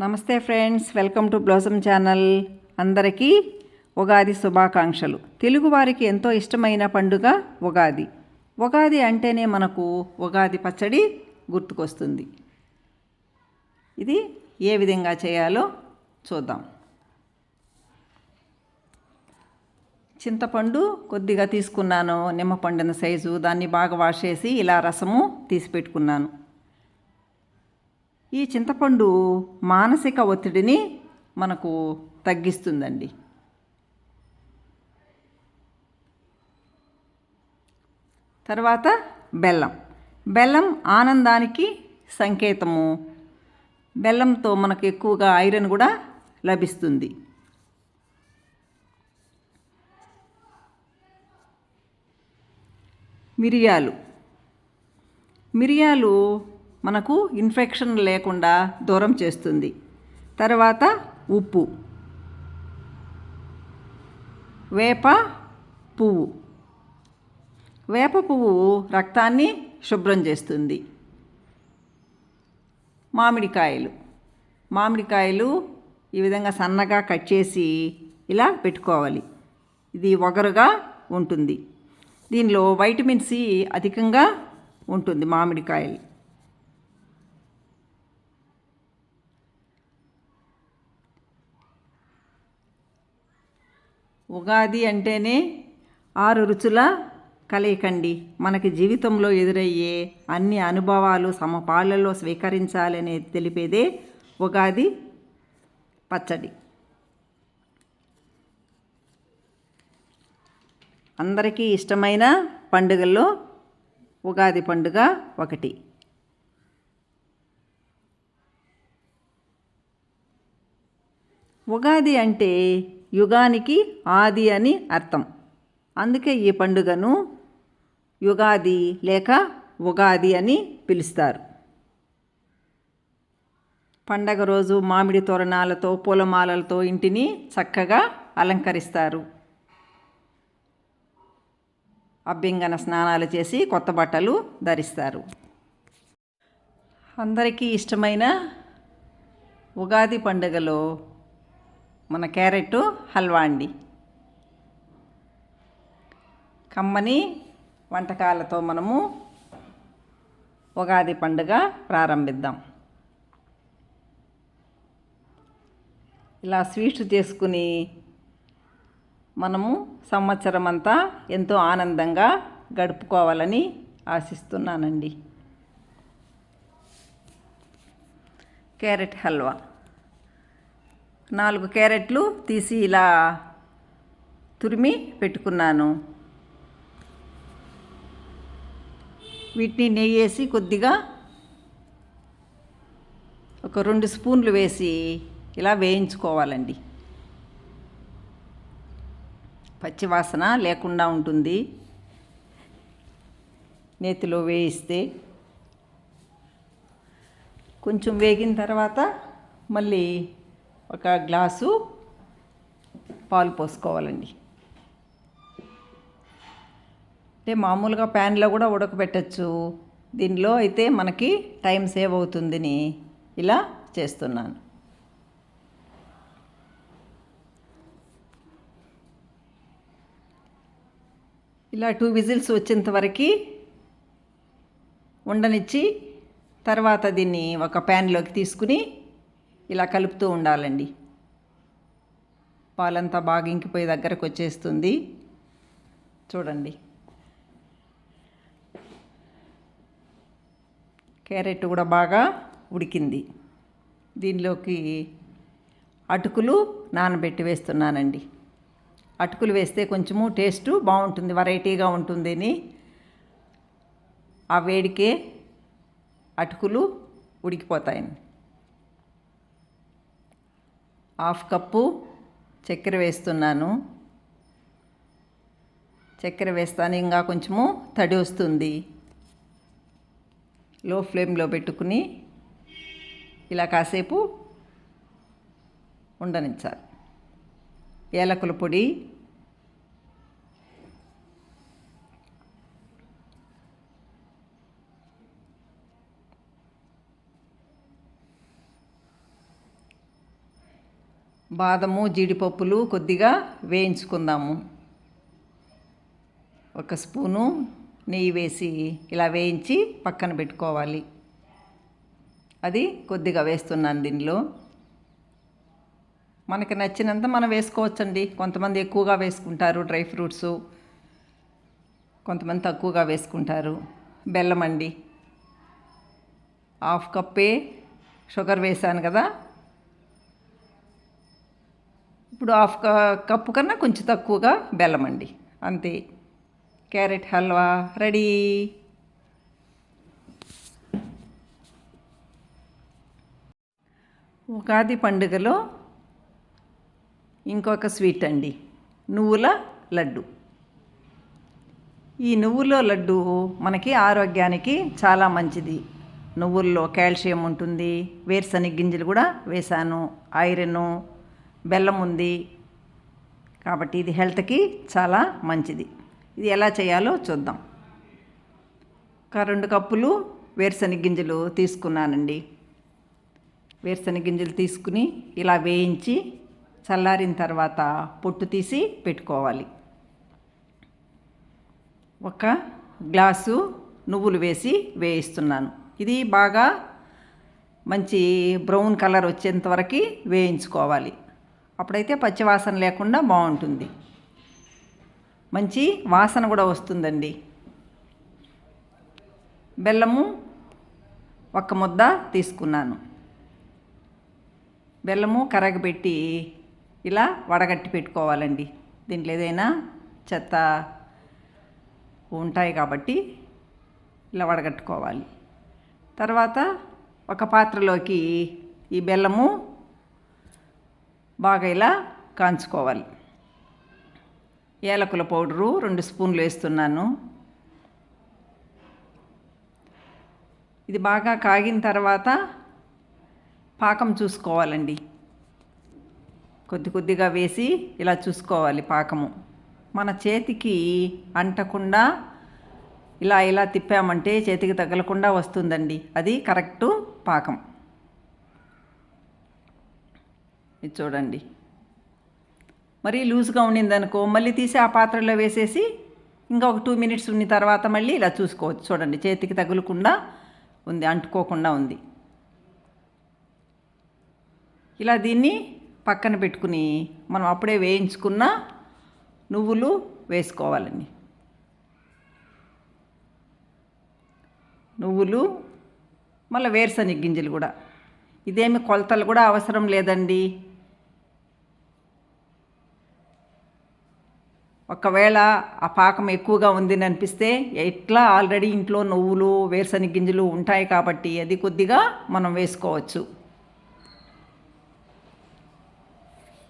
నమస్తే friends welcome to Blossom channel. అందరికీ ఉగాది శుభాకాంక్షలు. తెలుగువారికి ఎంతో ఇష్టమైన పండుగ ఉగాది. ఉగాది అంటేనే మనకు ఉగాది పచ్చడి గుర్తుకొస్తుంది. ఇది ఏ విధంగా చేయాలో చూద్దాం. చింతపండు కొద్దిగా తీసుకున్నాను నిమ్మపండున సైజు దాన్ని బాగా వాష్ చేసి ఇలా రసము తీసి పెట్టుకున్నాను. ఈ చింతపండు మానసిక ఒత్తిడిని మనకు తగ్గిస్తుందండి. తర్వాత బెల్లం. బెల్లం ఆనందానికి సంకేతము. బెల్లంతో మనకు ఎక్కువగా ఐరన్ కూడా లభిస్తుంది. మిరియాలు. మిరియాలు మనకు ఇన్ఫెక్షన్ లేకుండా దూరం చేస్తుంది. తర్వాత ఉప్పు. వేప పువ్వు. వేప పువ్వు రక్తాన్ని శుభ్రం చేస్తుంది. మామిడికాయలు. మామిడికాయలు ఈ విధంగా సన్నగా కట్ చేసి ఇలా పెట్టుకోవాలి. ఇది ఒగరుగా ఉంటుంది. దీనిలో వైటమిన్ సి అధికంగా ఉంటుంది మామిడికాయలు. ఉగాది అంటేనే ఆరు రుచుల కలయికండి. మనకి జీవితంలో ఎదురయ్యే అన్ని అనుభవాలు సమపాలలో స్వీకరించాలని తెలిపేదే ఉగాది పచ్చడి. అందరికీ ఇష్టమైన పండుగల్లో ఉగాది పండుగ ఒకటి. ఉగాది అంటే యుగానికి ఆది అని అర్థం. అందుకే ఈ పండుగను యుగాది లేక ఉగాది అని పిలుస్తారు. పండగ రోజు మామిడి తోరణాలతో పూలమాలలతో ఇంటిని చక్కగా అలంకరిస్తారు. అభ్యంగన స్నానాలు చేసి కొత్త బట్టలు ధరిస్తారు. అందరికీ ఇష్టమైన ఉగాది పండుగలో మన క్యారెట్ హల్వా అండి. కమ్మని వంటకాలతో మనము ఉగాది పండుగ ప్రారంభిద్దాం. ఇలా స్వీట్స్ చేసుకుని మనము సంవత్సరం అంతా ఎంతో ఆనందంగా గడుపుకోవాలని ఆశిస్తున్నానండి. క్యారెట్ హల్వా. నాలుగు క్యారెట్లు తీసి ఇలా తురిమి పెట్టుకున్నాను. వీటిని నెయ్యి వేసి కొద్దిగా ఒక రెండు స్పూన్లు వేసి ఇలా వేయించుకోవాలండి. పచ్చివాసన లేకుండా ఉంటుంది. నేతిలో వేయిస్తే కొంచెం వేగిన తర్వాత మళ్ళీ ఒక గ్లాసు పాలు పోసుకోవాలండి. అంటే మామూలుగా ప్యాన్లో కూడా ఉడకబెట్టచ్చు. దీనిలో అయితే మనకి టైం సేవ్ అవుతుందని ఇలా చేస్తున్నాను. ఇలా టూ విజిల్స్ వచ్చేంత వరకు ఉండనిచ్చి తర్వాత దీన్ని ఒక ప్యాన్లోకి తీసుకుని ఇలా కలుపుతూ ఉండాలండి. పాలంతా బాగా ఇంకిపోయి దగ్గరకు వచ్చేస్తుంది. చూడండి. క్యారెట్ కూడా బాగా ఉడికింది. దీనిలోకి అటుకులు నానబెట్టి వేస్తున్నానండి. అటుకులు వేస్తే కొంచెము టేస్ట్ బాగుంటుంది వెరైటీగా ఉంటుందని. ఆ వేడికే అటుకులు ఉడికిపోతాయండి. హాఫ్ కప్పు చక్కెర వేస్తున్నాను. చక్కెర వేస్తాను ఇంకా కొంచెము తడి వస్తుంది. లో ఫ్లేమ్లో పెట్టుకుని ఇలా కాసేపు ఉండనించాలి ఏలకుల పొడి బాదము జీడిపప్పులు కొద్దిగా వేయించుకుందాము. ఒక స్పూను నెయ్యి వేసి ఇలా వేయించి పక్కన పెట్టుకోవాలి. అది కొద్దిగా వేస్తున్నాను దీనిలో. మనకి నచ్చినంత మనం వేసుకోవచ్చండి. కొంతమంది ఎక్కువగా వేసుకుంటారు డ్రై ఫ్రూట్స్. కొంతమంది తక్కువగా వేసుకుంటారు. బెల్లం అండి. హాఫ్ కప్పే షుగర్ వేసాను కదా. ఇప్పుడు హాఫ్ కప్పు కన్నా కొంచెం తక్కువగా బెల్లం అండి. అంతే. Carrot halwa ready. ఉగాది పండుగలో ఇంకొక స్వీట్ అండి. నువ్వుల లడ్డు. ఈ నువ్వుల లడ్డు మనకి ఆరోగ్యానికి చాలా మంచిది. నువ్వుల్లో కాల్షియం ఉంటుంది వేరుశనగ గింజలు కూడా వేశాను ఐరన్ బెల్లం ఉంది. కాబట్టి ఇది హెల్త్కి చాలా మంచిది. ఇది ఎలా చేయాలో చూద్దాం. ఒక రెండు కప్పులు వేరుశనగ గింజలు తీసుకున్నానండి. వేరుశనగ గింజలు తీసుకుని ఇలా వేయించి చల్లారిన తర్వాత పొట్టు తీసి పెట్టుకోవాలి. ఒక గ్లాసు నువ్వులు వేసి వేయిస్తున్నాను. ఇది బాగా మంచి బ్రౌన్ కలర్ వచ్చేంత వరకు వేయించుకోవాలి. అప్పుడైతే పచ్చివాసన లేకుండా బాగుంటుంది. మంచి వాసన కూడా వస్తుందండి. బెల్లము ఒక ముద్ద తీసుకున్నాను. బెల్లము కరగబెట్టి ఇలా వడగట్టి పెట్టుకోవాలండి. దీంట్లో ఏదైనా చెత్త ఉంటాయి కాబట్టి ఇలా వడగట్టుకోవాలి. తర్వాత ఒక పాత్రలోకి ఈ బెల్లము బాగా ఇలా కాంచుకోవాలి. ఏలకుల పౌడరు రెండు స్పూన్లు వేస్తున్నాను. ఇది బాగా కాగిన తర్వాత పాకం చూసుకోవాలండి. కొద్ది కొద్దిగా వేసి ఇలా చూసుకోవాలి పాకము. మన చేతికి అంటకుండా ఇలా ఇలా తిప్పామంటే చేతికి తగలకుండా వస్తుందండి. అది కరెక్టు పాకం. ఇది చూడండి. మరీ లూజ్గా ఉండిందనుకో మళ్ళీ తీసి ఆ పాత్రలో వేసేసి ఇంకా ఒక టూ మినిట్స్ ఉన్న తర్వాత మళ్ళీ ఇలా చూసుకోవచ్చు. చూడండి చేతికి తగులకుండా ఉంది అంటుకోకుండా ఉంది. ఇలా దీన్ని పక్కన పెట్టుకుని మనం అప్పుడే వేయించుకున్న నువ్వులు వేసుకోవాలండి. నువ్వులు మళ్ళీ వేరుశనగ గింజలు కూడా. ఇదేమి కొలతలు కూడా అవసరం లేదండి. ఒకవేళ ఆ పాకం ఎక్కువగా ఉందని అనిపిస్తే ఎట్లా ఆల్రెడీ ఇంట్లో నువ్వులు వేరుశనగ గింజలు ఉంటాయి కాబట్టి అది కొద్దిగా మనం వేసుకోవచ్చు.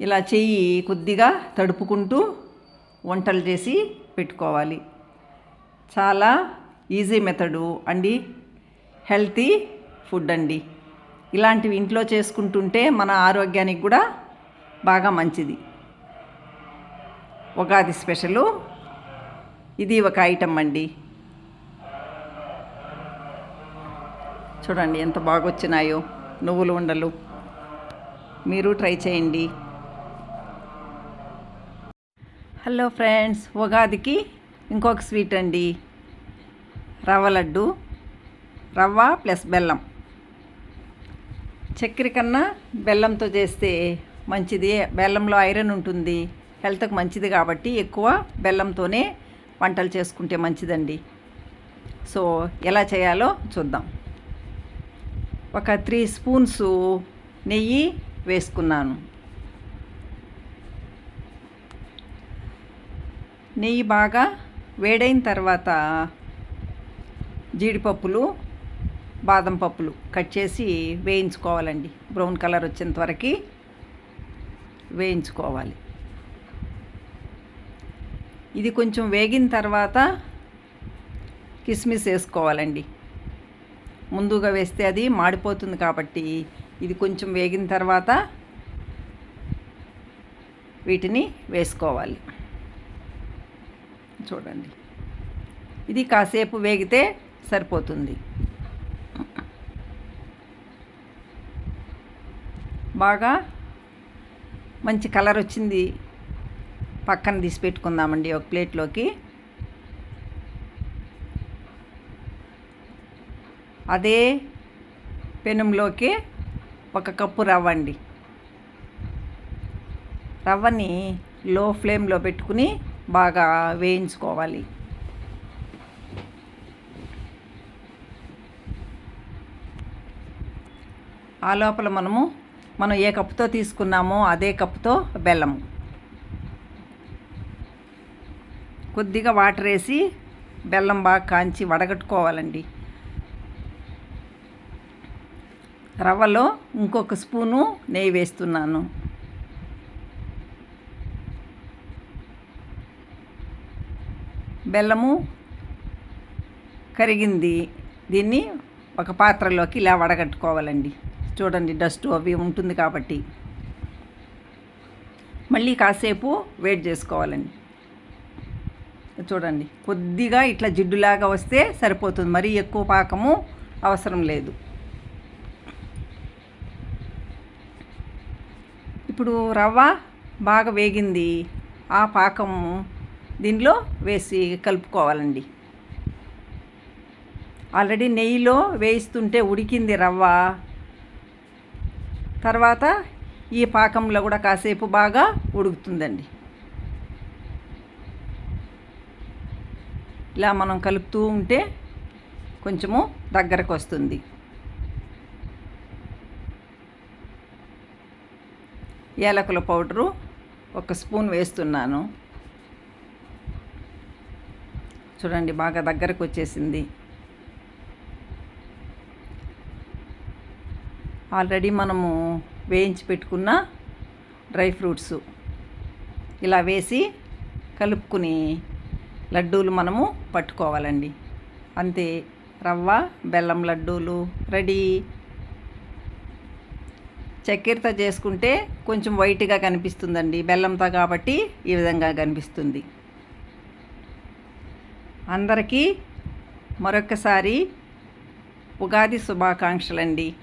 ఇలా చెయ్యి కొద్దిగా తడుపుకుంటూ వంటలు చేసి పెట్టుకోవాలి. చాలా ఈజీ మెథడు అండి. హెల్తీ ఫుడ్ అండి. ఇలాంటివి ఇంట్లో చేసుకుంటుంటే మన ఆరోగ్యానికి కూడా బాగా మంచిది. ఉగాది స్పెషలు. ఇది ఒక ఐటమ్ అండి. చూడండి ఎంత బాగా వచ్చినాయో నువ్వులు ఉండలు. మీరు ట్రై చేయండి. హలో ఫ్రెండ్స్ ఉగాదికి ఇంకొక స్వీట్ అండి. రవ్వ లడ్డు. రవ్వ ప్లస్ బెల్లం. చక్కెర కన్నా బెల్లంతో చేస్తే మంచిది. బెల్లంలో ఐరన్ ఉంటుంది. హెల్త్కి మంచిది కాబట్టి ఎక్కువ బెల్లంతోనే వంటలు చేసుకుంటే మంచిదండి. సో ఎలా చేయాలో చూద్దాం. ఒక త్రీ స్పూన్స్ నెయ్యి వేసుకున్నాను. నెయ్యి బాగా వేడైన తర్వాత జీడిపప్పులు బాదం పప్పులు కట్ చేసి వేయించుకోవాలండి. బ్రౌన్ కలర్ వచ్చేంత వరకు వేయించుకోవాలి. ఇది కొంచెం వేగిన తర్వాత కిస్మిస్ వేసుకోవాలండి. ముందుగా వేస్తే అది మాడిపోతుంది కాబట్టి ఇది కొంచెం వేగిన తర్వాత వీటిని వేసుకోవాలి. చూడండి. ఇది కాసేపు వేగితే సరిపోతుంది. బాగా మంచి కలర్ వచ్చింది. పక్కన తీసి పెట్టుకుందామండి ఒక ప్లేట్లోకి. అదే పెనంలోకి ఒక కప్పు రవ్వ అండి రవ్వని లో ఫ్లేమ్లో పెట్టుకుని బాగా వేయించుకోవాలి. ఆ లోపల మనము మనం ఏ కప్పుతో తీసుకున్నామో అదే కప్పుతో బెల్లం కొద్దిగా వాటర్ వేసి బెల్లం బాగా కాంచి వడగట్టుకోవాలండి. రవ్వలో ఇంకొక స్పూను నెయ్యి వేస్తున్నాను. బెల్లము కరిగింది. దీన్ని ఒక పాత్రలోకి ఇలా వడగట్టుకోవాలండి. చూడండి డస్ట్ అవి ఉంటుంది కాబట్టి. మళ్ళీ కాసేపు వెయిట్ చేసుకోవాలండి. చూడండి కొద్దిగా ఇట్లా జిడ్డులాగా వస్తే సరిపోతుంది. మరీ ఎక్కువ పాకము అవసరం లేదు. ఇప్పుడు రవ్వ బాగా వేగింది. ఆ పాకము దీనిలో వేసి కలుపుకోవాలండి. ఆల్రెడీ నెయ్యిలో వేయిస్తుంటే ఉడికింది రవ్వ. తర్వాత ఈ పాకంలో కూడా కాసేపు బాగా ఉడుకుతుందండి. ఇలా మనం కలుపుతూ ఉంటే కొంచెము దగ్గరకు వస్తుంది ఏలకుల పౌడరు ఒక స్పూన్ వేస్తున్నాను. చూడండి బాగా దగ్గరకు వచ్చేసింది ఆల్రెడీ మనము వేయించి పెట్టుకున్న డ్రై ఫ్రూట్స్. ఇలా వేసి కలుపుకుని లడ్డూలు మనము పట్టుకోవాలండి. అంతే. రవ్వ బెల్లం లడ్డూలు రెడీ. చక్కెరతో చేసుకుంటే కొంచెం వైట్గా కనిపిస్తుందండి. బెల్లంతో కాబట్టి ఈ విధంగా కనిపిస్తుంది. అందరికీ మరొకసారి ఉగాది శుభాకాంక్షలండి.